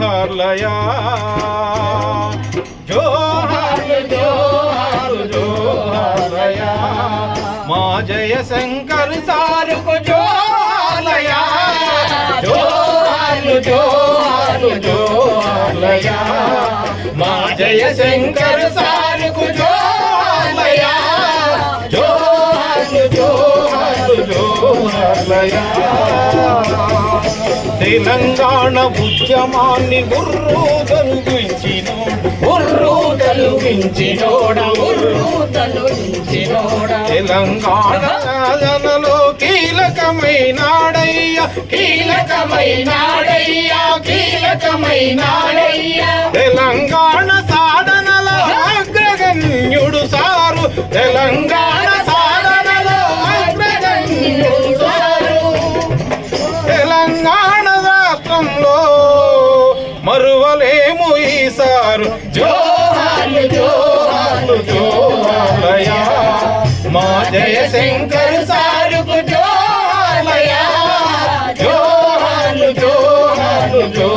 జోహార్లయా జోహార్లు జోహార్లు జోహార్లయా మా జయ శంకర్ సారుకు జోహార్లయా జోహార్లు జోహార్లు జోహార్లయా మా జయ శంకర్ సారుకు జోహార్లయా జోహార్లు జోహార్లు జోహార్లయా తెలంగాణ ఉద్యమాన్ని గుర్రు తొలగించిన గుర్రు తొలగించినోడ గుర్రు తెలంగాణ సాధనలో కీలకమైనాడయ్యా కీలకమైనాడయ్యా కీలకమైనాడయ్యా తెలంగాణ సాధనలో అగ్రగణ్యుడు సారు. తెలంగాణ ఈసారు జోహార్లు జోహార్లు జోహార్లయా మా జయ శంకర్ సారుకు జోహార్లయా జోహార్లు జోహార్లు జో